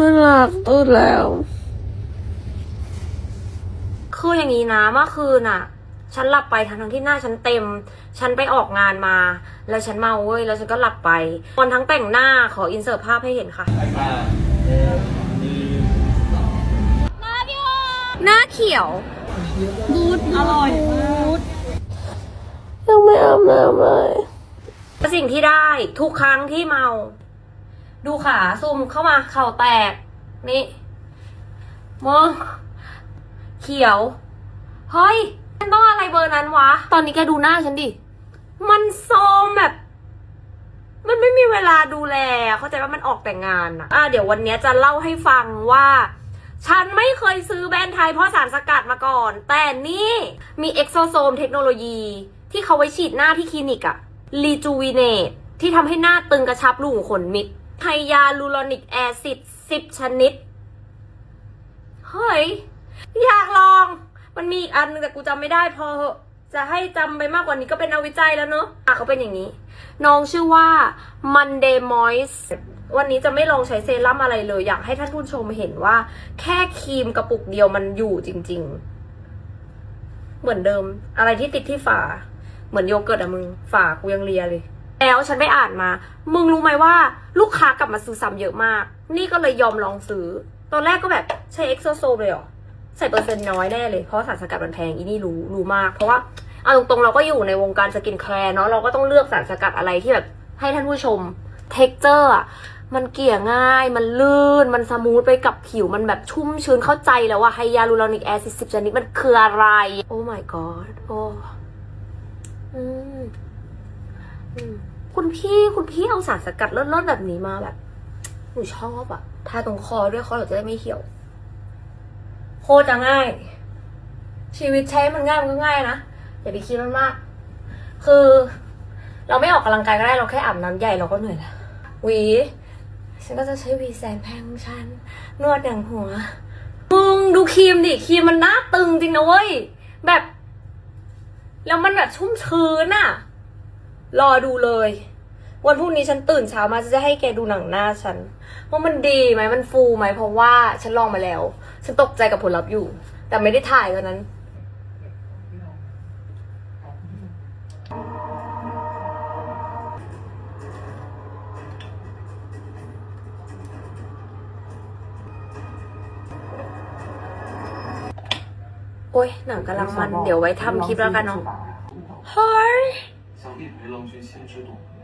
มันหลับตื่นแล้ว คืออย่างนี้นะเมื่อคืนน่ะ ฉันหลับไปทั้งทั้งๆที่หน้าฉันเต็ม ฉันไปออกงานมา แล้วฉันเมาเว้ย แล้วฉันก็หลับไปวันทั้งแต่งหน้าขออินเสิร์ตภาพให้เห็นค่ะ หน้าเขียวยังไม่อาบน้ำเลย สิ่งที่ได้ทุกครั้งที่เมา ดูขาซุ่มเข้ามาเข่าแตก นี่มองเขียว เฮ้ยมันต้องอะไรเบอร์นั้นวะ ตอนนี้แกดูหน้าฉันดิ มันโซมแบบ มันไม่มีเวลาดูแล เข้าใจว่ามันออกแต่งงานอะอะเดี๋ยววันนี้จะเล่าให้ฟังว่า ฉันไม่เคยซื้อแบรนด์ไทยเพราะสารสกัดมาก่อน แต่นี่มีเอ็กโซโซมเทคโนโลยี ที่เขาไว้ฉีดหน้าที่คลินิกอะรีจูวีเนตที่ทำให้หน้าตึงกระชับรูขุมขนมิด ไฮยาลูรอนิกแอซิดสิบชนิด เฮ้ย อยากลอง มันมีอีกอันนึงแต่กูจำไม่ได้พอ จะให้จำไปมากกว่านี้ก็เป็นเอาวิจัยแล้วเนอะอะเขาเป็นอย่างนี้ น้องชื่อว่า Monday Moist วันนี้จะไม่ลองใช้เซรั่มอะไรเลย อยากให้ท่านผู้ชมเห็นว่า แค่ครีมกระปุกเดียวมันอยู่จริง ๆ เหมือนเดิม อะไรที่ติดที่ฝา เหมือนโยเกิร์ตอะมึง ฝากูยังเลียเลย แล้วฉันไปอ่านมา มึงรู้ไหมว่าลูกค้ากลับมาซื้อซ้ำเยอะมาก นี่ก็เลยยอมลองซื้อ ตอนแรกก็แบบใช้เอ็กโซโซเลยเหรอ ใส่เปอร์เซ็นต์น้อยแน่เลย เพราะสารสกัดมันแพงอีนี่รู้รู้มาก เพราะว่าเอาตรงๆเราก็อยู่ในวงการสกินแคร์เนาะเราก็ต้องเลือกสารสกัดอะไรที่แบบให้ท่านผู้ชมเท็กเจอร์อะมันเกี่ยง่าย มันลื่น มันสมูทไปกับผิว มันแบบชุ่มชื้นเข้าใจแล้วว่าไฮยาลูรอนิกแอซิดสิบชนิดมันคืออะไร โอ้ my god โอ้อืม คุณพี่คุณพี่เอาสารสกัดเลิศๆแบบนี้มาแบบหนูชอบอะทาตรงคอด้วยคอเราจะได้ไม่เหี่ยว โคตรจะง่าย ชีวิตใช้มันง่ายมันก็ง่ายนะอย่าไปคิดมันมาก คือ เราไม่ออกกำลังกายก็ได้เราแค่อาบน้ำใหญ่เราก็เหนื่อยแล้วหวีฉันก็จะใช้หวีแสนแพงของฉัน นวดอย่างหัวมึงดูครีมดิครีมมันน้าตึงจริงนะเว้ยแบบ แล้วมันแบบชุ่มชื้นอะ รอดูเลย วันพรุ่งนี้ฉันตื่นเช้ามาฉันจะให้แกดูหนังหน้าฉันว่ามันดีไหมมันฟูไหมเพราะว่าฉันลองมาแล้ว ฉันตกใจกับผลลัพธ์อยู่ แต่ไม่ได้ถ่ายตอนนั้นโอ้ยหนังกำลังมัน เดี๋ยวไว้ทำคลิปแล้วกันเนาะเฮ้ย 想必裴郎君心知肚明。